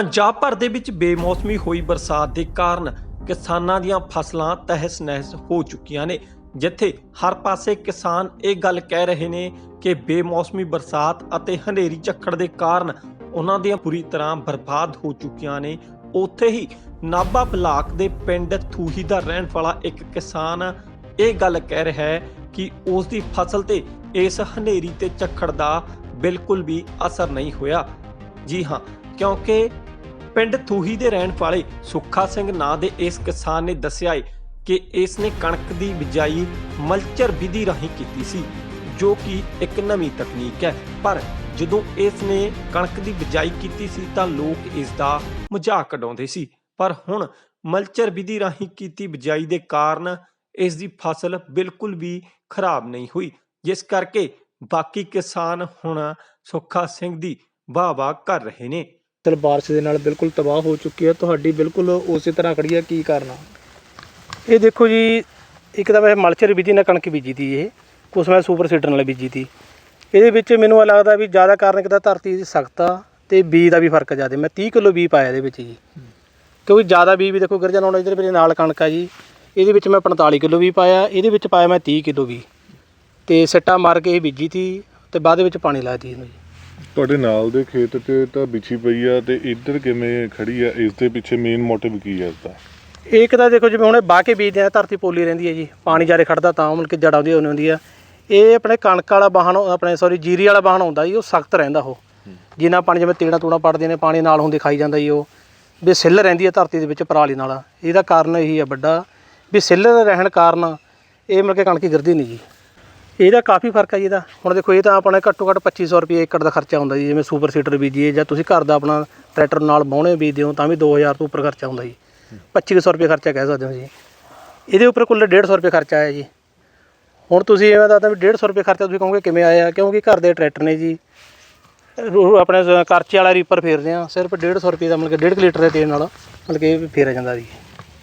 ਪੰਜਾਬ ਭਰ ਦੇ ਵਿੱਚ ਬੇਮੌਸਮੀ ਹੋਈ ਬਰਸਾਤ ਦੇ ਕਾਰਨ ਕਿਸਾਨਾਂ ਦੀਆਂ ਫਸਲਾਂ ਤਹਿਸ-ਨਹਿਸ ਹੋ ਚੁੱਕੀਆਂ ਨੇ, ਜਿੱਥੇ ਹਰ ਪਾਸੇ ਕਿਸਾਨ ਇਹ ਗੱਲ ਕਹਿ ਰਹੇ ਨੇ ਕਿ ਬੇਮੌਸਮੀ ਬਰਸਾਤ ਅਤੇ ਹਨੇਰੀ ਝੱਖੜ ਦੇ ਕਾਰਨ ਉਹਨਾਂ ਦੀਆਂ ਪੂਰੀ ਤਰ੍ਹਾਂ ਬਰਬਾਦ ਹੋ ਚੁੱਕੀਆਂ ਨੇ। ਉੱਥੇ ਹੀ ਨਾਭਾ ਬਲਾਕ ਦੇ ਪਿੰਡ ਥੂਹੀ ਦਾ ਰਹਿਣ ਵਾਲਾ ਇੱਕ ਕਿਸਾਨ ਇਹ ਗੱਲ ਕਹਿ ਰਿਹਾ ਹੈ ਕਿ ਉਸ ਦੀ ਫਸਲ ਤੇ ਇਸ ਹਨੇਰੀ ਤੇ ਝੱਖੜ ਦਾ ਬਿਲਕੁਲ ਵੀ ਅਸਰ ਨਹੀਂ ਹੋਇਆ। ਜੀ ਹਾਂ, ਕਿਉਂਕਿ ਪਿੰਡ ਥੂਹੀ ਦੇ ਰਹਿਣ ਵਾਲੇ ਸੁੱਖਾ ਸਿੰਘ ਨਾਂ ਦੇ ਇਸ ਕਿਸਾਨ ਨੇ ਦੱਸਿਆ ਹੈ ਕਿ ਇਸ ਨੇ ਕਣਕ ਦੀ ਬਿਜਾਈ ਮਲਚਰ ਵਿਧੀ ਰਾਹੀਂ ਕੀਤੀ ਸੀ, ਜੋ ਕਿ ਇੱਕ ਨਵੀਂ ਤਕਨੀਕ ਹੈ। ਪਰ ਜਦੋਂ ਇਸ ਨੇ ਕਣਕ ਦੀ ਬਿਜਾਈ ਕੀਤੀ ਸੀ ਤਾਂ ਲੋਕ ਇਸ ਦਾ ਮਜ਼ਾਕ ਉਡਾਉਂਦੇ ਸੀ। ਪਰ ਹੁਣ ਮਲਚਰ ਵਿਧੀ ਰਾਹੀਂ ਕੀਤੀ ਬਿਜਾਈ ਦੇ ਕਾਰਨ ਇਸ ਦੀ ਫਸਲ ਬਿਲਕੁਲ ਵੀ ਖਰਾਬ ਨਹੀਂ ਹੋਈ। ਜਿਸ ਕਰਕੇ ਬਾਕੀ ਕਿਸਾਨ ਹੁਣ ਸੁੱਖਾ ਸਿੰਘ ਦੀ ਵਾਹ-ਵਾਹ ਕਰ ਰਹੇ ਨੇ। ਫਸਲ ਬਾਰਿਸ਼ ਦੇ ਨਾਲ ਬਿਲਕੁਲ ਤਬਾਹ ਹੋ ਚੁੱਕੀ ਹੈ। ਤੁਹਾਡੀ ਬਿਲਕੁਲ ਉਸੇ ਤਰ੍ਹਾਂ ਖੜੀ ਹੈ, ਕੀ ਕਾਰਨ ਆ? ਇਹ ਦੇਖੋ ਜੀ, ਇੱਕ ਤਾਂ ਮੈਂ ਮਲਚਰ ਬੀਜੀ ਨਾ, ਕਣਕ ਬੀਜੀ ਤੀ ਇਹ। ਕੁਛ ਮੈਂ ਸੁਪਰ ਸੀਡਰ ਨਾਲ ਬੀਜੀ ਤੀ। ਇਹਦੇ ਵਿੱਚ ਮੈਨੂੰ ਇਹ ਲੱਗਦਾ ਵੀ ਜ਼ਿਆਦਾ ਕਾਰਨ ਇੱਕ ਤਾਂ ਧਰਤੀ ਸਖਤ ਆ ਤੇ ਬੀਜ ਦਾ ਵੀ ਫ਼ਰਕ ਜ਼ਿਆਦਾ। ਮੈਂ 30 ਕਿਲੋ ਬੀਜ ਪਾਇਆ ਇਹਦੇ ਵਿੱਚ ਜੀ। ਕਿਉਂਕਿ ਜ਼ਿਆਦਾ ਬੀਜ ਵੀ ਦੇਖੋ ਗਿਰਜਨ ਹੁਣ ਇਧਰ ਮੇਰੇ ਨਾਲ ਕਣਕ ਆ ਜੀ। ਇਹਦੇ ਵਿੱਚ ਮੈਂ 45 ਕਿਲੋ ਵੀ ਪਾਇਆ। ਇਹਦੇ ਵਿੱਚ ਪਾਇਆ ਮੈਂ 30 ਕਿਲੋ ਵੀ ਤੇ ਸਿੱਟਾ ਮਾਰ ਕੇ ਇਹ ਬੀਜੀ ਤੀ ਤੇ ਬਾਅਦ ਵਿੱਚ ਪਾਣੀ ਲਾਇਆ ਤੀ ਇਹਨੂੰ ਜੀ। ਤੁਹਾਡੇ ਨਾਲ ਦੇ ਖੇਤ ਤੇ ਤਾਂ ਵਿਛੀ ਪਈ ਆ ਤੇ ਇੱਧਰ ਕਿਵੇਂ ਖੜੀ ਆ ਇਸ ਦੇ ਪਿੱਛੇ ਮੇਨ ਮੋਟਿਵ ਕੀ ਹੈ ਇਸ ਦਾ ਇੱਕ ਤਾਂ ਦੇਖੋ ਜਿਵੇਂ ਹੁਣੇ ਬਾਹ ਕੇ ਬੀਜਦੇ ਆ ਧਰਤੀ ਪੋਲੀ ਰਹਿੰਦੀ ਹੈ ਜੀ ਪਾਣੀ ਜਾਰੇ ਖੜਦਾ ਤਾਂ ਮਤਲਬ ਕਿ ਜੜਾਂ ਉਹਦੀ ਹੋਣੀ ਹੁੰਦੀ ਆ ਇਹ ਆਪਣੇ ਕਣਕ ਵਾਲਾ ਵਾਹਣ ਆਪਣੇ ਸੌਰੀ ਜੀਰੀ ਵਾਲਾ ਵਾਹਣ ਹੁੰਦਾ ਜੀ ਉਹ ਸਖਤ ਰਹਿੰਦਾ ਉਹ। ਜਿੰਨਾ ਪਾਣੀ ਜਿਵੇਂ ਤੇੜਾ ਤੂੜਾ ਪੜਦੇ ਨੇ ਪਾਣੀ ਨਾਲ ਹੁੰਦੇ ਖਾਈ ਜਾਂਦਾ ਜੀ ਉਹ। ਵੀ ਸਿੱਲ ਰਹਿੰਦੀ ਹੈ ਧਰਤੀ ਦੇ ਵਿੱਚ ਪਰਾਲੀ ਨਾਲ। ਇਹਦਾ ਕਾਰਨ ਇਹੀ ਹੈ ਵੱਡਾ। ਵੀ ਸਿੱਲ ਰਹਿਣ ਕਾਰਨ ਇਹ ਮਤਲਬ ਕਿ ਕਣਕ ਗਿਰਦੀ ਨਹੀਂ ਜੀ। ਇਹਦਾ ਕਾਫੀ ਫ਼ਰਕ ਹੈ ਜੀ ਇਹਦਾ। ਹੁਣ ਦੇਖੋ, ਇਹ ਤਾਂ ਆਪਣੇ ਘੱਟੋ ਘੱਟ 2500 ਰੁਪਏ ਏਕੜ ਦਾ ਖਰਚਾ ਹੁੰਦਾ ਜੀ, ਜਿਵੇਂ ਸੁਪਰ ਸੀਡਰ ਬੀਜੀਏ ਜਾਂ ਤੁਸੀਂ ਘਰ ਦਾ ਆਪਣਾ ਟਰੈਕਟਰ ਨਾਲ ਬਾਉਣੇ ਬੀਜਦੇ ਹੋ, ਤਾਂ ਵੀ 2000 ਤੋਂ ਉੱਪਰ ਖਰਚਾ ਹੁੰਦਾ ਜੀ। 2500 ਰੁਪਏ ਖਰਚਾ ਕਹਿ ਸਕਦੇ ਹੋ ਜੀ। ਇਹਦੇ ਉੱਪਰ ਕੁੱਲ 150 ਰੁਪਏ ਖਰਚਾ ਆਇਆ ਜੀ। ਹੁਣ ਤੁਸੀਂ ਐਵੇਂ ਦੱਸਦਾ ਵੀ 150 ਰੁਪਏ ਖਰਚਾ ਤੁਸੀਂ ਕਹੋਗੇ ਕਿਵੇਂ ਆਇਆ? ਕਿਉਂਕਿ ਘਰ ਦੇ ਟਰੈਕਟਰ ਨੇ ਜੀ ਆਪਣੇ ਸ- ਕਰਚੇ ਵਾਲਾ ਰੀਪਰ ਫੇਰਦੇ ਆ, ਸਿਰਫ 150 ਰੁਪਏ ਦਾ ਮਤਲਬ ਕਿ 1.5 ਲੀਟਰ ਦੇ ਤੇਲ ਨਾਲ ਮਤਲਬ ਕਿ ਫੇਰਿਆ ਜਾਂਦਾ ਜੀ।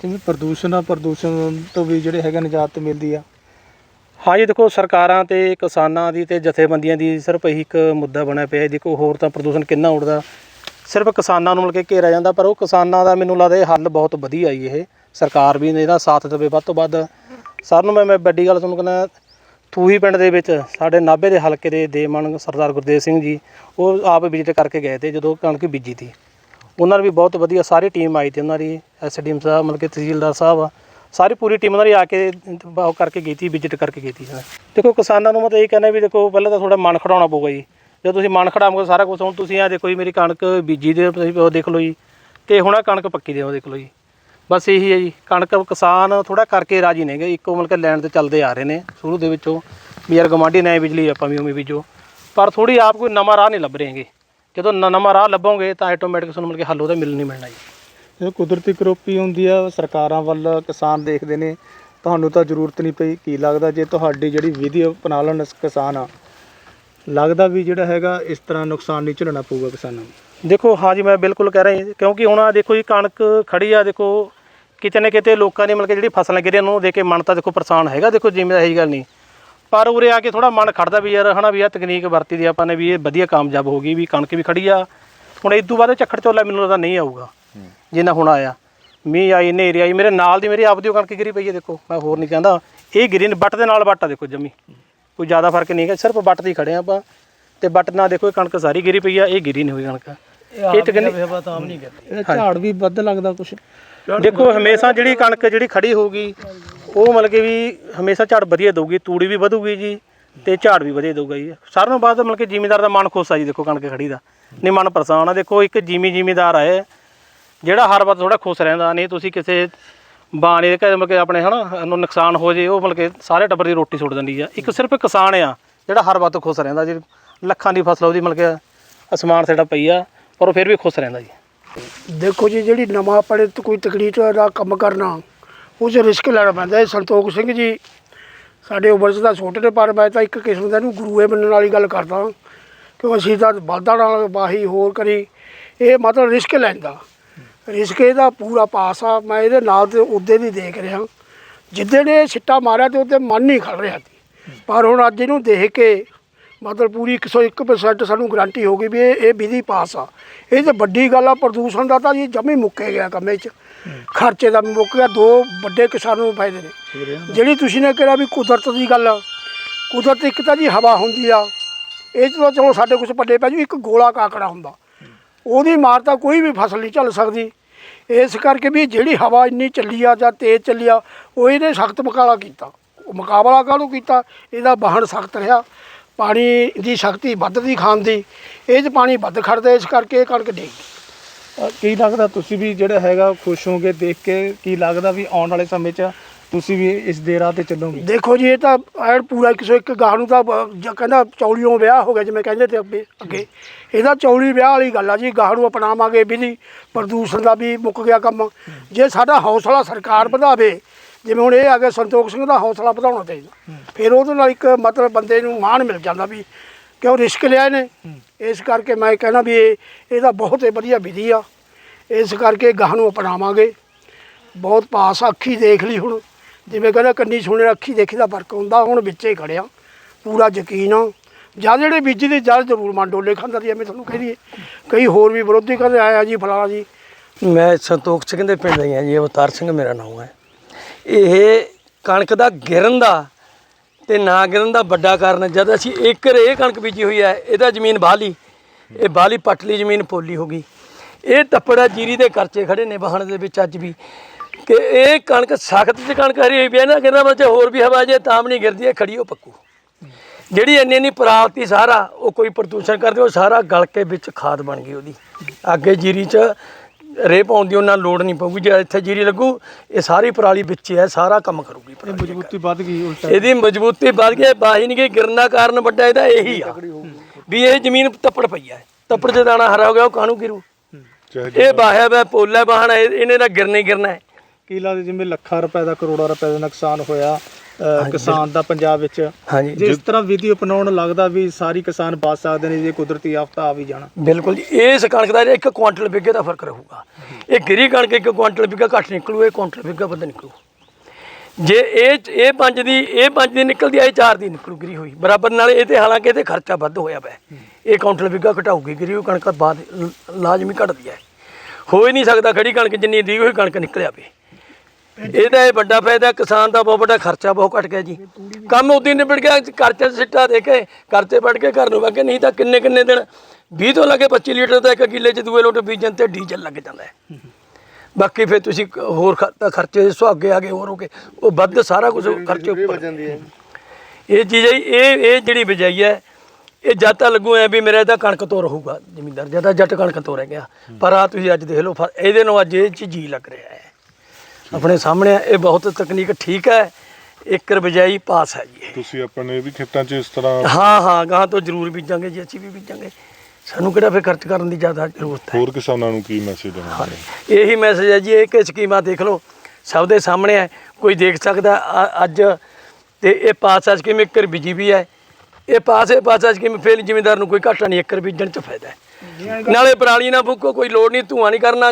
ਜਿਵੇਂ ਪ੍ਰਦੂਸ਼ਣ ਆ, ਪ੍ਰਦੂਸ਼ਣ ਤੋਂ ਵੀ ਜਿਹੜੇ ਹੈਗਾ ਨਿਜਾਤ ਮਿਲਦੀ ਆ। ਹਾਂਜੀ, ਦੇਖੋ, ਸਰਕਾਰਾਂ ਤੇ ਕਿਸਾਨਾਂ ਦੀ ਤੇ ਜਥੇਬੰਦੀਆਂ ਦੀ ਸਿਰਫ ਇਹੀ ਇੱਕ ਮੁੱਦਾ ਬਣਿਆ ਪਿਆ ਹੈ। ਦੇਖੋ, ਹੋਰ ਤਾਂ ਪ੍ਰਦੂਸ਼ਣ ਕਿੰਨਾ ਉੱਡਦਾ। ਸਿਰਫ ਕਿਸਾਨਾਂ ਨੂੰ ਮਿਲ ਕੇ ਘੇਰਿਆ ਜਾਂਦਾ, ਪਰ ਉਹ ਕਿਸਾਨਾਂ ਦਾ ਮੈਨੂੰ ਲੱਗਦਾ ਇਹ ਹੱਲ ਬਹੁਤ ਵਧੀਆ ਜੀ ਇਹ। ਸਰਕਾਰ ਵੀ ਇਹਦਾ ਸਾਥ ਦੇਵੇ ਵੱਧ ਤੋਂ ਵੱਧ। ਸਾਰਿਆਂ ਨੂੰ ਮੈਂ ਮੈਂ ਵੱਡੀ ਗੱਲ ਤੁਹਾਨੂੰ ਕਹਿੰਦਾ, ਥੂਹੀ ਪਿੰਡ ਦੇ ਵਿੱਚ ਸਾਡੇ ਨਾਭੇ ਦੇ ਹਲਕੇ ਦੇ ਦੇਮਨ ਸਰਦਾਰ ਗੁਰਦੇਵ ਸਿੰਘ ਜੀ, ਉਹ ਆਪ ਵਿਜ਼ਿਟ ਕਰਕੇ ਗਏ ਤੇ ਜਦੋਂ ਕਣਕ ਬੀਜੀ ਤੀ। ਉਹਨਾਂ ਨੇ ਵੀ ਬਹੁਤ ਵਧੀਆ ਸਾਰੀ ਟੀਮ ਆਈ ਤੇ ਉਹਨਾਂ ਦੀ ਐਸਡੀਐਮ ਸਾਹਿਬ, ਮਤਲਬ ਕਿ ਤਹਿਸੀਲਦਾਰ ਸਾਹਿਬ ਸਾਰੀ ਪੂਰੀ ਟੀਮ ਨਾਲ ਹੀ ਆ ਕੇ ਉਹ ਕਰਕੇ ਗਈ ਤੀ ਵਿਜ਼ਿਟ ਕਰਕੇ ਗਈ ਤੀ ਦੇਖੋ, ਕਿਸਾਨਾਂ ਨੂੰ ਮੈਂ ਤਾਂ ਇਹ ਕਹਿੰਦਾ ਵੀ ਦੇਖੋ, ਪਹਿਲਾਂ ਤਾਂ ਥੋੜਾ ਮਨ ਖੜਾਉਣਾ ਪਊਗਾ ਜੀ। ਜਦੋਂ ਤੁਸੀਂ ਮਨ ਖੜਾਵੋਗੇ ਸਾਰਾ ਕੁਝ ਹੁਣ ਤੁਸੀਂ ਆ ਦੇਖੋ ਜੀ, ਮੇਰੀ ਕਣਕ ਬੀਜੀ ਦੇ ਤੁਸੀਂ ਉਹ ਦੇਖ ਲਓ ਜੀ। ਤੇ ਹੁਣ ਆ ਕਣਕ ਪੱਕੀ ਦੇ, ਉਹ ਦੇਖ ਲਓ ਜੀ। ਬਸ ਇਹੀ ਹੈ ਜੀ, ਕਣਕ ਕਿਸਾਨ ਥੋੜਾ ਕਰਕੇ ਰਾਜੀ ਨੇਗੇ ਇੱਕੋ ਮਤਲਬ ਕਿ ਲੈਣ ਤੇ ਚੱਲਦੇ ਆ ਰਹੇ ਨੇ ਸ਼ੁਰੂ ਦੇ ਵਿੱਚੋਂ। ਵੀ ਯਾਰ ਗਵਾਂਢੀ ਨੇ ਬਿਜਲੀ ਆਪਾਂ ਵੀ ਉਵੇਂ ਬੀਜੋ। ਪਰ ਥੋੜੀ ਆਪ ਕੋਈ ਨਵਾਂ ਰਾਹ ਨਹੀਂ ਲੱਭ ਰਹੇਗੇ ਜਦੋਂ ਨ- ਨਵਾਂ ਰਾਹ ਲੱਭੋਗੇ ਤਾਂ ਆਟੋਮੈਟਿਕ ਤੁਹਾਨੂੰ ਮਿਲ ਕੇ ਹੱਲ ਉਹਦਾ ਮਿਲ ਨਹੀਂ ਮਿਲਣਾ ਜੀ। ਇਹ ਕੁਦਰਤੀ ਕਰੋਪੀ ਹੁੰਦੀ ਆ, ਸਰਕਾਰਾਂ ਵੱਲ ਕਿਸਾਨ ਦੇਖਦੇ ਨੇ। ਤੁਹਾਨੂੰ ਤਾਂ ਜ਼ਰੂਰਤ ਨਹੀਂ ਪਈ, ਕੀ ਲੱਗਦਾ ਜੇ ਤੁਹਾਡੀ ਜਿਹੜੀ ਵਿਧੀ ਅਪਣਾ ਲੈਣ ਕਿਸਾਨ ਆ। ਲੱਗਦਾ ਵੀ ਜਿਹੜਾ ਹੈਗਾ, ਇਸ ਤਰ੍ਹਾਂ ਨੁਕਸਾਨ ਨਹੀਂ ਝੱਲਣਾ ਪਊਗਾ ਕਿਸਾਨਾਂ ਨੂੰ। ਦੇਖੋ, ਹਾਂਜੀ, ਮੈਂ ਬਿਲਕੁਲ ਕਹਿ ਰਿਹਾ ਜੀ। ਕਿਉਂਕਿ ਹੁਣ ਆ ਦੇਖੋ ਜੀ, ਕਣਕ ਖੜੀ ਆ, ਦੇਖੋ, ਕਿਤੇ ਨਾ ਕਿਤੇ ਲੋਕਾਂ ਨੇ ਮਤਲਬ ਕਿ ਜਿਹੜੀ ਫਸਲਾਂ ਗਿਰੀਆਂ ਨੂੰ ਦੇ ਕੇ ਮਨ ਤਾਂ ਦੇਖੋ ਪਰੇਸ਼ਾਨ ਹੈਗਾ। ਦੇਖੋ, ਜਿਵੇਂ ਇਹੀ ਗੱਲ ਨਹੀਂ। ਪਰ ਉਰੇ ਆ ਕੇ ਥੋੜਾ ਮਨ ਖੜਦਾ ਵੀ ਯਾਰ, ਹਨਾ ਵੀ ਆ ਤਕਨੀਕ ਵਰਤੀ ਦੀ ਆਪਾਂ ਨੇ ਵੀ ਇਹ ਵਧੀਆ ਕਾਮਯਾਬ ਹੋ ਗਈ, ਵੀ ਕਣਕ ਵੀ ਖੜੀ ਆ। ਹੁਣ ਇਸ ਤੋਂ ਬਾਅਦ ਇਹ ਝੱਖੜ ਝੋਲਾ ਮੈਨੂੰ ਲੱਗਦਾ ਨਹੀਂ ਆਊਗਾ। ਜਿੰਨਾ ਹੁਣ ਆਇਆ। ਮੀਂਹ ਆਈ ਹਨੇਰੀ ਆਈ ਮੇਰੇ ਨਾਲ ਦੀ ਮੇਰੀ ਆਪਦੀ ਓ ਕਣਕ ਗਿਰੀ ਪਈ ਹੈ ਦੇਖੋ। ਮੈਂ ਹੋਰ ਨਹੀਂ ਕਹਿੰਦਾ। ਇਹ ਗਿਰੀ ਨੇ ਬੱਟ ਦੇ ਨਾਲ ਬੱਟ ਆ ਦੇਖੋ ਜਮੀ। ਕੋਈ ਜ਼ਿਆਦਾ ਫ਼ਰਕ ਨਹੀਂ ਹੈ ਸਿਰਫ ਬੱਟ ਦੀ ਖੜੇ ਆ ਆਪਾਂ। ਤੇ ਬੱਟ ਨਾਲ ਦੇਖੋ ਇਹ ਕਣਕ ਸਾਰੀ ਗਿਰੀ ਪਈ ਆ ਇਹ ਗਿਰੀ ਨਹੀਂ ਹੋਈ ਕਣਕ। ਇਹ ਤਕਨੀਕ ਇਹ ਝਾੜ ਵੀ ਵੱਧ ਲੱਗਦਾ ਕੁਛ। ਦੇਖੋ ਹਮੇਸ਼ਾ ਜਿਹੜੀ ਕਣਕ ਜਿਹੜੀ ਖੜੀ ਹੋਊਗੀ ਉਹ ਮਤਲਬ ਕਿ ਵੀ ਹਮੇਸ਼ਾ ਝਾੜ ਵਧੀਆ ਦਊਗੀ ਤੂੜੀ ਵੀ ਵਧੂਗੀ ਜੀ ਤੇ ਝਾੜ ਵੀ ਵਧੀਆ ਦਊਗਾ ਜੀ। ਸਾਰਿਆਂ ਨੂੰ ਬਾਅਦ ਮਤਲਬ ਕਿ ਜ਼ਿਮੀਦਾਰ ਦਾ ਮਨ ਖੁਸ਼ ਆ ਜੀ ਦੇਖੋ ਕਣਕ ਖੜੀ ਦਾ। ਨਹੀਂ ਮਨ ਪਰੇਸ਼ਾਨ ਆ। ਦੇਖੋ ਇੱਕ ਜ਼ਿਮੀ ਜ਼ਿਮੀਦਾਰ ਆਏ ਜਿਹੜਾ ਹਰ ਵਾਰ ਥੋੜਾ ਖੁਸ਼ ਰਹਿੰਦਾ, ਨਹੀਂ ਤੁਸੀਂ ਕਿਸੇ ਬਾਣੇ ਦੇ ਘਰ ਮਤਲਬ ਕਿ ਆਪਣੇ, ਹਨਾ, ਨੂੰ ਨੁਕਸਾਨ ਹੋ ਜੇ, ਉਹ ਮਤਲਬ ਕਿ ਸਾਰੇ ਟੱਬਰ ਦੀ ਰੋਟੀ ਸੁੱਟ ਦਿੰਦੀ ਆ। ਇੱਕ ਸਿਰਫ ਕਿਸਾਨ ਆ, ਜਿਹੜਾ ਹਰ ਵਾਰ ਤੋਂ ਖੁਸ਼ ਰਹਿੰਦਾ ਜੀ। ਲੱਖਾਂ ਦੀ ਫਸਲ ਉਹਦੀ ਮਤਲਬ ਕਿ ਅਸਮਾਨ ਸੇਡਾ ਪਈ ਆ, ਪਰ ਉਹ ਫਿਰ ਵੀ ਖੁਸ਼ ਰਹਿੰਦਾ ਜੀ। ਦੇਖੋ ਜੀ, ਜਿਹੜੀ ਨਵਾਂ ਆਪਣੇ ਤੋਂ ਕੋਈ ਤਕਲੀਫ ਦਾ ਕੰਮ ਕਰਨਾ, ਉਹ 'ਚ ਰਿਸਕ ਲੈਣਾ ਪੈਂਦਾ ਹੈ ਸੰਤੋਖ ਸਿੰਘ ਜੀ, ਸਾਡੇ ਉਮਰ 'ਚ ਤਾਂ ਛੋਟੇ ਨੇ, ਪਰ ਮੈਂ ਤਾਂ ਇੱਕ ਕਿਸਮ ਦਾ ਇਹਨੂੰ ਗੁਰੂਏ ਮੰਨਣ ਵਾਲੀ ਗੱਲ ਕਰਦਾ ਕਿਉਂਕਿ ਅਸੀਂ ਤਾਂ ਬਲਦਾਂ ਨਾਲ ਵਾਹੀ ਹੋਰ ਕਰੀ, ਇਹ ਮਤਲਬ ਰਿਸਕ ਲੈਂਦਾ। ਰਿਸਕ ਇਹਦਾ ਪੂਰਾ ਪਾਸ ਆ ਮੈਂ ਇਹਦੇ ਨਾਲ ਤੇ ਉਹਦੇ ਦੀ ਦੇਖ ਰਿਹਾ। ਜਿੱਦੇ ਨੇ ਸਿੱਟਾ ਮਾਰਿਆ ਤੇ ਉਹਦੇ ਮਨ ਨਹੀਂ ਖੜ ਰਿਹਾ ਸੀ। ਪਰ ਹੁਣ ਅੱਜ ਇਹਨੂੰ ਦੇਖ ਕੇ ਮਤਲਬ ਪੂਰੀ 101% ਸਾਨੂੰ ਗਾਰੰਟੀ ਹੋ ਗਈ ਵੀ ਇਹ ਇਹ ਵਿਧੀ ਪਾਸ ਆ। ਇਹ ਤੇ ਵੱਡੀ ਗੱਲ ਆ ਪ੍ਰਦੂਸ਼ਣ ਦਾ ਤਾਂ ਜੀ ਜਮੀ ਮੁੱਕੇ ਗਿਆ ਕੰਮ ਚ। ਖਰਚੇ ਦਾ ਮੁੱਕ ਗਿਆ ਦੋ ਵੱਡੇ ਕਿਸਾਨਾਂ ਨੂੰ ਫਾਇਦੇ ਨੇ। ਜਿਹੜੀ ਤੁਸੀਂ ਨੇ ਕਿਹਾ ਵੀ ਕੁਦਰਤ ਦੀ ਗੱਲ ਆ, ਕੁਦਰਤ ਇੱਕ ਤਾਂ ਜੀ ਹਵਾ ਹੁੰਦੀ ਆ ਇਹ 'ਚ ਤਾਂ ਚਲੋ ਸਾਡੇ ਕੁਝ ਵੱਡੇ ਪੈ ਜੂ ਇੱਕ ਗੋਲਾ ਕਾਕੜਾ ਹੁੰਦਾ। ਉਹਦੀ ਮਾਰ ਤਾਂ ਕੋਈ ਵੀ ਫਸਲ ਨਹੀਂ ਝੱਲ ਸਕਦੀ। ਇਸ ਕਰਕੇ ਵੀ ਜਿਹੜੀ ਹਵਾ ਇੰਨੀ ਚੱਲੀ ਆ ਜਾਂ ਤੇਜ਼ ਚੱਲੀ ਆ ਉਹ ਇਹਨੇ ਸਖਤ ਮੁਕਾਬਲਾ ਕੀਤਾ। ਮੁਕਾਬਲਾ ਕਾਹਨੂੰ ਕੀਤਾ? ਇਹਦਾ ਵਾਹਣ ਸਖਤ ਰਿਹਾ। ਪਾਣੀ ਦੀ ਸ਼ਕਤੀ ਵੱਧਦੀ ਖਾਣ ਦੀ ਇਹ 'ਚ ਪਾਣੀ ਵੱਧ ਖੜਦਾ ਇਸ ਕਰਕੇ ਇਹ ਕਣਕ ਡਿੱਗ ਅ, ਕੀ ਲੱਗਦਾ ਤੁਸੀਂ ਵੀ ਜਿਹੜਾ ਹੈਗਾ ਖੁਸ਼ ਹੋਗੇ ਦੇਖ ਕੇ? ਕੀ ਲੱਗਦਾ ਵੀ ਆਉਣ ਵਾਲੇ ਸਮੇਂ 'ਚ ਤੁਸੀਂ ਵੀ ਇਸ ਦੇ ਰਾਹ ਤੇ ਚੱਲੋਗੇ? ਦੇਖੋ ਜੀ ਇਹ ਤਾਂ ਐਨ ਪੂਰਾ 101 ਗਾਹ ਨੂੰ ਤਾਂ ਬ- ਜ- ਕਹਿੰਦਾ ਚੌਲੀਓਂ ਵਿਆਹ ਹੋ ਗਿਆ ਜਿਵੇਂ ਕਹਿੰਦੇ ਤੇ ਅੱਗੇ ਅੱਗੇ। ਇਹਦਾ ਚੌਲੀ ਵਿਆਹ ਵਾਲੀ ਗੱਲ ਆ ਜੀ ਗਾਹ ਨੂੰ ਅਪਣਾਵਾਂਗੇ ਵਿਧੀ ਪ੍ਰਦੂਸ਼ਣ ਦਾ ਵੀ ਮੁੱਕ ਗਿਆ ਕੰਮ। ਜੇ ਸਾਡਾ ਹੌਸਲਾ ਸਰਕਾਰ ਵਧਾਵੇ ਜਿਵੇਂ ਹੁਣ ਇਹ ਆ ਗਿਆ ਸੰਤੋਖ ਸਿੰਘ ਦਾ ਹੌਸਲਾ ਵਧਾਉਣਾ ਚਾਹੀਦਾ ਫਿਰ ਉਹਦੇ ਨਾਲ ਇੱਕ ਮਤਲਬ ਬੰਦੇ ਨੂੰ ਮਾਣ ਮਿਲ ਜਾਂਦਾ ਵੀ ਕਿਉਂ ਰਿਸਕ ਲਿਆ ਇਹਨੇ? ਇਸ ਕਰਕੇ ਮੈਂ ਕਹਿੰਦਾ ਵੀ ਇਹ ਇਹਦਾ ਬਹੁਤ ਹੀ ਵਧੀਆ ਵਿਧੀ ਆ। ਇਸ ਕਰਕੇ ਗਾਹ ਨੂੰ ਅਪਣਾਵਾਂਗੇ। ਬਹੁਤ ਪਾਸ ਆ, ਅੱਖੀ ਦੇਖ ਲਈ ਹੁਣ। ਜਿਵੇਂ ਕਹਿੰਦਾ ਕੰਨੀ ਸੁਣੇ ਅੱਖੀ ਦੇਖੀ ਦਾ ਫ਼ਰਕ ਹੁੰਦਾ, ਹੁਣ ਵਿੱਚੇ ਖੜਿਆ ਪੂਰਾ ਯਕੀਨ ਆ। ਜਾਂ ਜਿਹੜੇ ਬੀਜੀ ਦੇ ਜੜ ਜ਼ਰੂਰ ਮਨ ਡੋਲੇ ਖਾਂਦਾ ਸੀ ਐਵੇਂ ਤੁਹਾਨੂੰ ਕਹਿ ਦਈਏ। ਕਈ ਹੋਰ ਵੀ ਵਿਰੋਧੀ ਕਹਿੰਦੇ, ਆਇਆ ਜੀ, ਫਲਾਣਾ ਜੀ। ਮੈਂ ਸੰਤੋਖ ਸਿੰਘ ਦੇ ਪਿੰਡ ਦਾ ਹਾਂ ਜੀ, ਅਵਤਾਰ ਸਿੰਘ ਮੇਰਾ ਨਾਮ ਹੈ। ਇਹ ਕਣਕ ਦਾ ਗਿਰਨ ਦਾ ਤੇ ਨਾ ਗਿਰਨ ਦਾ ਵੱਡਾ ਕਾਰਨ ਜਦ ਅਸੀਂ ਏਕੜ ਇਹ ਕਣਕ ਬੀਜੀ ਹੋਈ ਹੈ, ਇਹਦਾ ਜ਼ਮੀਨ ਬਾਹਲੀ, ਇਹ ਬਾਹਲੀ ਪਟਲੀ ਜ਼ਮੀਨ ਪੋਲੀ ਹੋ ਗਈ। ਇਹ ਤੱਪੜਾ ਜੀਰੀ ਦੇ ਕਰਚੇ ਖੜੇ ਨੇ ਵਾਹਣ ਦੇ ਵਿੱਚ ਅੱਜ ਵੀ। ਕਿ ਇਹ ਕਣਕ ਸਖਤ ਚ ਕਣਕ ਹਰੀ ਹੋਈ ਵੀ ਹੈ ਨਾ ਕਹਿੰਦਾ ਬੱਚੇ ਹੋਰ ਵੀ ਹਵਾ ਜੇ ਤਾਂ ਵੀ ਨਹੀਂ ਗਿਰਦੀ ਇਹ ਖੜੀ ਉਹ ਪੱਕੂ। ਜਿਹੜੀ ਇੰਨੀ ਇੰਨੀ ਪ੍ਰਾਪਤੀ ਸਾਰਾ ਉਹ ਕੋਈ ਪ੍ਰਦੂਸ਼ਣ ਕਰਦੇ ਉਹ ਸਾਰਾ ਗਲ ਕੇ ਵਿੱਚ ਖਾਦ ਬਣ ਗਈ ਉਹਦੀ। ਅੱਗੇ ਜੀਰੀ 'ਚ ਰੇ ਪਾਉਣ ਦੀ ਉਹਨਾਂ ਲੋੜ ਨਹੀਂ ਪਊਗੀ ਜੇ ਇੱਥੇ ਜੀਰੀ ਲੱਗੂ ਇਹ ਸਾਰੀ ਪਰਾਲੀ ਵਿੱਚ ਹੈ ਸਾਰਾ ਕੰਮ ਕਰੂਗੀ ਇਹ। ਮਜ਼ਬੂਤੀ ਵੱਧ ਗਈ ਉਲਟਾ। ਇਹਦੀ ਮਜ਼ਬੂਤੀ ਵੱਧ ਗਈ ਬਾਹੀ ਨਹੀਂ ਗਈ ਗਿਰਨਾ ਕਾਰਨ ਵੱਡਾ ਇਹਦਾ ਇਹੀ ਆ ਵੀ ਇਹ ਜ਼ਮੀਨ ਤੱਪੜ ਪਈ ਹੈ ਤੱਪੜ 'ਚ ਦਾਣਾ ਹਰਾ ਹੋ ਗਿਆ ਉਹ ਕਾਹਨੂੰ ਗਿਰੂ? ਇਹ ਬਾਹਿਆ ਵਾ ਪੋਲਾ ਬਾਹਣਾ ਇਹਨੇ ਦਾ ਗਿਰਨੇ ਗਿਰਨਾ ਹੈ। ਕੀ ਲੱਗਦਾ ਜਿਵੇਂ ਲੱਖਾਂ ਰੁਪਏ ਦਾ ਕਰੋੜਾਂ ਰੁਪਏ ਦਾ ਨੁਕਸਾਨ ਹੋਇਆ ਅ, ਕਿਸਾਨ ਦਾ ਪੰਜਾਬ ਵਿੱਚ। ਹਾਂਜੀ ਜੇ ਇਸ ਤਰ੍ਹਾਂ ਵਿਧੀ ਅਪਣਾਉਣ ਲੱਗਦਾ ਵੀ ਸਾਰੀ ਕਿਸਾਨ ਬਚ ਸਕਦੇ ਨੇ ਜੇ ਕੁਦਰਤੀ ਆਫਤ ਆ ਵੀ ਜਾਣਾ। ਬਿਲਕੁਲ ਜੀ ਇਸ ਕਣਕ ਦਾ ਇੱਕ ਕੁਆਂਟਲ ਬਿੱਗੇ ਦਾ ਫ਼ਰਕ ਰਹੂਗਾ। ਇਹ ਗਿਰੀ ਕਣਕ ਇੱਕ ਕੁਆਂਟਲ ਬਿੱਗਾ ਘੱਟ ਨਿਕਲੂ ਇਹ ਕੁਆਂਟਲ ਬਿੱਗਾ ਵੱਧ ਨਿਕਲੂ। ਜੇ ਇਹ ਇਹ ਪੰਜ ਦੀ ਇਹ ਪੰਜ ਦੀ ਨਿਕਲਦੀ ਆ ਇਹ ਚਾਰ ਦੀ ਨਿਕਲੂ ਗਿਰੀ ਹੋਈ। ਬਰਾਬਰ ਨਾਲ ਇਹ ਤੇ ਹਾਲਾਂਕਿ ਇਹ ਤੇ ਖਰਚਾ ਵੱਧ ਹੋਇਆ ਪਿਆ। ਇਹ ਕੁਆਂਟਲ ਬਿੱਗਾ ਘਟਾਊਗੀ ਗਿਰੀ ਹੋਈ ਕਣਕ ਬਾਅਦ ਲ- ਲਾਜ਼ਮੀ ਘਟਦੀ ਹੈ। ਹੋ ਹੀ ਨਹੀਂ ਸਕਦਾ ਖੜੀ ਕਣਕ ਜਿੰਨੀ ਦੀ ਹੋਈ ਕਣਕ ਨਿਕਲਿਆ ਪਏ ਇਹਦਾ ਇਹ ਵੱਡਾ ਫਾਇਦਾ ਕਿਸਾਨ ਦਾ ਬਹੁਤ ਵੱਡਾ ਖਰਚਾ ਬਹੁਤ ਘਟ ਗਿਆ ਜੀ। ਕੰਮ ਉਦੋਂ ਨਿਬੜ ਗਿਆ ਖਰਚੇ ਸਿੱਟਾ ਦੇ ਕੇ ਖਰਚੇ ਵੱਢ ਕੇ ਘਰ ਨੂੰ ਵਗੇ ਨਹੀਂ ਤਾਂ ਕਿੰਨੇ ਕਿੰਨੇ ਦਿਨ 20 ਤੋਂ ਲੱਗੇ 25 ਲੀਟਰ ਦਾ ਇੱਕ ਕਿੱਲੇ 'ਚ ਦੂਏ ਲੋਟ ਬੀਜਣ ਤੇ ਡੀਜ਼ਲ ਲੱਗ ਜਾਂਦਾ ਹੈ। ਬਾਕੀ ਫਿਰ ਤੁਸੀਂ ਹੋਰ ਖ- ਖਰਚੇ ਸੁਹਾਗੇ ਆ ਗਏ ਹੋਰ ਹੋ ਕੇ ਉਹ ਵੱਧ ਸਾਰਾ ਕੁਝ ਖਰਚੇ ਉੱਪਰ। ਇਹ ਚੀਜ਼ ਹੈ ਜੀ, ਇਹ ਇਹ ਜਿਹੜੀ ਬਿਜਾਈ ਹੈ ਇਹ ਜਦ ਤਾਂ ਲੱਗੂ ਐ ਵੀ ਮੇਰਾ ਇਹਦਾ ਕਣਕ ਤੋਂ ਰਹੂਗਾ ਜ਼ਮੀਂਦਾਰ ਜਦ ਤਾਂ ਜੱਟ ਕਣਕ ਤੋਂ ਰਹਿ ਗਿਆ। ਪਰ ਆ ਤੁਸੀਂ ਅੱਜ ਦੇਖ ਲਓ ਫਰ- ਇਹਦੇ ਨੂੰ ਅੱਜ ਇਹ ਚ ਜੀ ਲੱਗ ਰਿਹਾ ਹੈ। ਆਪਣੇ ਸਾਹਮਣੇ ਹੈ, ਇਹ ਬਹੁਤ ਤਕਨੀਕ ਠੀਕ ਹੈ ਇੱਕ ਬਿਜਾਈ ਪਾਸ ਹੈ ਜੀ ਇਹ। ਤੁਸੀਂ ਆਪਣੇ ਵੀ ਖੇਤਾਂ 'ਚ ਇਸ ਤਰ੍ਹਾਂ ਹਾਂ ਹਾਂ ਗਾਂ ਤੋਂ ਜ਼ਰੂਰ ਬੀਜਾਂਗੇ ਜੀ ਅਸੀਂ ਵੀ ਬੀਜਾਂਗੇ। ਸਾਨੂੰ ਕਿਹੜਾ ਫਿਰ ਖਰਚ ਕਰਨ ਦੀ ਜ਼ਿਆਦਾ ਜ਼ਰੂਰਤ ਹੈ? ਹੋਰ ਕਿਸਾਨਾਂ ਨੂੰ ਕੀ ਮੈਸੇਜ ਦੇਣਾ ਇਹੀ ਮੈਸੇਜ ਹੈ ਜੀ ਇਹ ਕਿ ਸਕੀਮਾਂ ਦੇਖ ਲਓ ਸਭ ਦੇ ਸਾਹਮਣੇ ਹੈ ਕੋਈ ਦੇਖ ਸਕਦਾ ਅ- ਅੱਜ ਤੇ ਇਹ ਪਾਸ ਆ ਸਕੀਮ ਇੱਕ ਬੀਜੀ ਵੀ ਹੈ। ਇਹ ਪਾਸ ਹੈ ਪਾਸ ਆ ਸਕੀਮ ਫੇਲ ਜ਼ਿਮੀਂਦਾਰ ਨੂੰ ਕੋਈ ਘਾਟਾ ਨਹੀਂ ਏਕੜ ਬੀਜਣ ਚ ਫਾਇਦਾ ਹੈ ਨਾਲੇ ਪਰਾਲੀ ਨਾ ਫੂਕੋ ਕੋਈ ਲੋੜ ਨਹੀਂ ਧੂਆਂ ਨਹੀਂ ਕਰਨਾ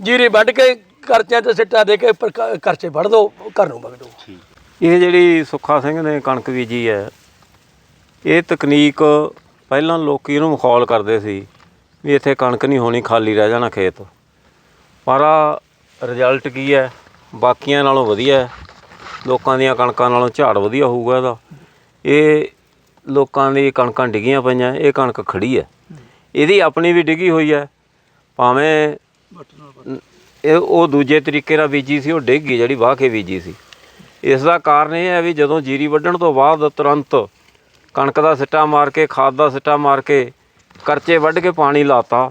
ਜੀਰੇ ਵੱਢ ਕੇ ਕਰਚਿਆਂ 'ਚ ਸਿੱਟਾ ਦੇ ਕੇ ਪਰ ਖ- ਖਰਚੇ ਵੱਢ ਦੋ, ਘਰ ਨੂੰ ਵਗ ਦੋ। ਇਹ ਜਿਹੜੀ ਸੁੱਖਾ ਸਿੰਘ ਨੇ ਕਣਕ ਬੀਜੀ ਹੈ, ਇਹ ਤਕਨੀਕ ਪਹਿਲਾਂ ਲੋਕੀ ਇਹਨੂੰ ਮਖੌਲ ਕਰਦੇ ਸੀ ਵੀ ਇੱਥੇ ਕਣਕ ਨਹੀਂ ਹੋਣੀ, ਖਾਲੀ ਰਹਿ ਜਾਣਾ ਖੇਤ। ਪਰ ਆਹ ਰਿਜ਼ਲਟ ਕੀ ਹੈ? ਬਾਕੀਆਂ ਨਾਲੋਂ ਵਧੀਆ ਹੈ। ਲੋਕਾਂ ਦੀਆਂ ਕਣਕਾਂ ਨਾਲੋਂ ਝਾੜ ਵਧੀਆ ਹੋਊਗਾ ਇਹਦਾ। ਇਹ ਲੋਕਾਂ ਦੀ ਕਣਕਾਂ ਡਿੱਗੀਆਂ ਪਈਆਂ, ਇਹ ਕਣਕ ਖੜੀ ਹੈ। ਇਹਦੀ ਆਪਣੀ ਵੀ ਡਿੱਗੀ ਹੋਈ ਹੈ। ਭਾਵੇਂ ਇਹ ਉਹ ਦੂਜੇ ਤਰੀਕੇ ਨਾਲ ਬੀਜੀ ਸੀ, ਉਹ ਡਿੱਗ ਗਈ ਜਿਹੜੀ ਵਾਹ ਕੇ ਬੀਜੀ ਸੀ। ਇਸ ਦਾ ਕਾਰਨ ਇਹ ਹੈ ਵੀ ਜਦੋਂ ਜੀਰੀ ਵੱਢਣ ਤੋਂ ਬਾਅਦ ਤੁਰੰਤ ਕਣਕ ਦਾ ਸਿੱਟਾ ਮਾਰ ਕੇ, ਖਾਦ ਦਾ ਸਿੱਟਾ ਮਾਰ ਕੇ ਕਰਚੇ ਵੱਢ ਕੇ ਪਾਣੀ ਲਾਤਾ,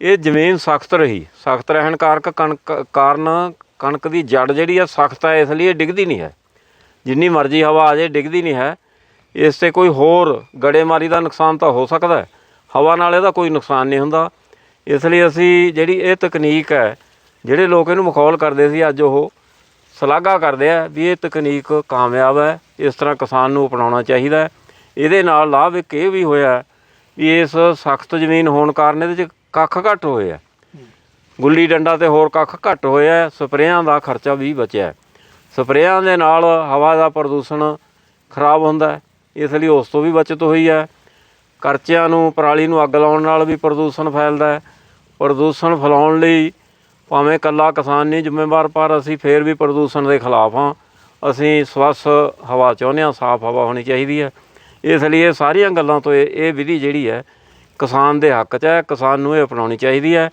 ਇਹ ਜ਼ਮੀਨ ਸਖਤ ਰਹੀ। ਸਖਤ ਰਹਿਣ ਕਾਰਕ ਕਣਕ, ਕਾਰਨ ਕਣਕ ਦੀ ਜੜ ਜਿਹੜੀ ਆ ਸਖਤ ਹੈ ਇਸ ਲਈ ਇਹ ਡਿੱਗਦੀ ਨਹੀਂ ਹੈ। ਜਿੰਨੀ ਮਰਜ਼ੀ ਹਵਾ ਆ ਜਾਏ ਡਿੱਗਦੀ ਨਹੀਂ ਹੈ। ਇਸ ਤੇ ਕੋਈ ਹੋਰ ਗੜੇਮਾਰੀ ਦਾ ਨੁਕਸਾਨ ਤਾਂ ਹੋ ਸਕਦਾ ਹੈ। ਹਵਾ ਨਾਲ ਇਹਦਾ ਕੋਈ ਨੁਕਸਾਨ ਨਹੀਂ ਹੁੰਦਾ। ਇਸ ਲਈ ਅਸੀਂ ਜਿਹੜੀ ਇਹ ਤਕਨੀਕ ਹੈ ਜਿਹੜੇ ਲੋਕ ਇਹਨੂੰ ਮਖੌਲ ਕਰਦੇ ਸੀ, ਅੱਜ ਉਹ ਸ਼ਲਾਘਾ ਕਰਦੇ ਆ ਵੀ ਇਹ ਤਕਨੀਕ ਕਾਮਯਾਬ ਹੈ, ਇਸ ਤਰ੍ਹਾਂ ਕਿਸਾਨ ਨੂੰ ਅਪਣਾਉਣਾ ਚਾਹੀਦਾ ਹੈ। ਇਹਦੇ ਨਾਲ ਲਾਭ ਇੱਕ ਇਹ ਵੀ ਹੋਇਆ ਵੀ ਇਸ ਸਖਤ ਜ਼ਮੀਨ ਹੋਣ ਕਾਰਨ ਇਹਦੇ 'ਚ ਕੱਖ ਘੱਟ ਹੋਏ ਆ ਗੁੱਲੀ ਡੰਡਾ ਤੇ ਹੋਰ ਕੱਖ ਘੱਟ ਹੋਇਆ, ਸਪਰੇਆਂ ਦਾ ਖਰਚਾ ਵੀ ਬਚਿਆ। ਸਪਰੇਆਂ ਦੇ ਨਾਲ ਹਵਾ ਦਾ ਪ੍ਰਦੂਸ਼ਣ ਖਰਾਬ ਹੁੰਦਾ ਇਸ ਲਈ ਉਸ ਤੋਂ ਵੀ ਬਚਤ ਹੋਈ ਹੈ। ਕਰਚਿਆਂ ਨੂੰ, ਪਰਾਲੀ ਨੂੰ ਅੱਗ ਲਾਉਣ ਨਾਲ ਵੀ ਪ੍ਰਦੂਸ਼ਣ ਫੈਲਦਾ ਹੈ। ਪ੍ਰਦੂਸ਼ਣ ਫੈਲਾਉਣ ਲਈ ਭਾਵੇਂ ਇਕੱਲਾ ਕਿਸਾਨ ਨਹੀਂ, ਜ਼ਿੰਮੇਵਾਰ, ਪਰ ਅਸੀਂ ਫੇਰ ਵੀ ਪ੍ਰਦੂਸ਼ਣ ਦੇ ਖਿਲਾਫ ਹਾਂ। ਅਸੀਂ ਸਵੱਛ ਹਵਾ ਚਾਹੁੰਦੇ ਹਾਂ, ਸਾਫ਼ ਹਵਾ ਹੋਣੀ ਚਾਹੀਦੀ ਹੈ। ਇਸ ਲਈ ਇਹ ਸਾਰੀਆਂ ਗੱਲਾਂ ਤੋਂ ਇਹ ਇਹ ਵਿਧੀ ਜਿਹੜੀ ਹੈ, ਕਿਸਾਨ ਦੇ ਹੱਕ 'ਚ ਹੈ, ਕਿਸਾਨ ਨੂੰ ਇਹ ਅਪਣਾਉਣੀ ਚਾਹੀਦੀ ਹੈ।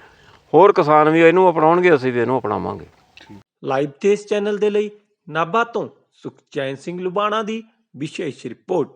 ਹੋਰ ਕਿਸਾਨ ਵੀ ਇਹਨੂੰ ਅਪਣਾਉਣਗੇ, ਅਸੀਂ ਵੀ ਇਹਨੂੰ ਅਪਣਾਵਾਂਗੇ। ਲਾਈਵ 'ਤੇ ਇਸ ਚੈਨਲ ਦੇ ਲਈ ਨਾਭਾ ਤੋਂ ਸੁਖਚੈਨ ਸਿੰਘ ਲੁਬਾਣਾ ਦੀ ਵਿਸ਼ੇਸ਼ ਰਿਪੋਰਟ।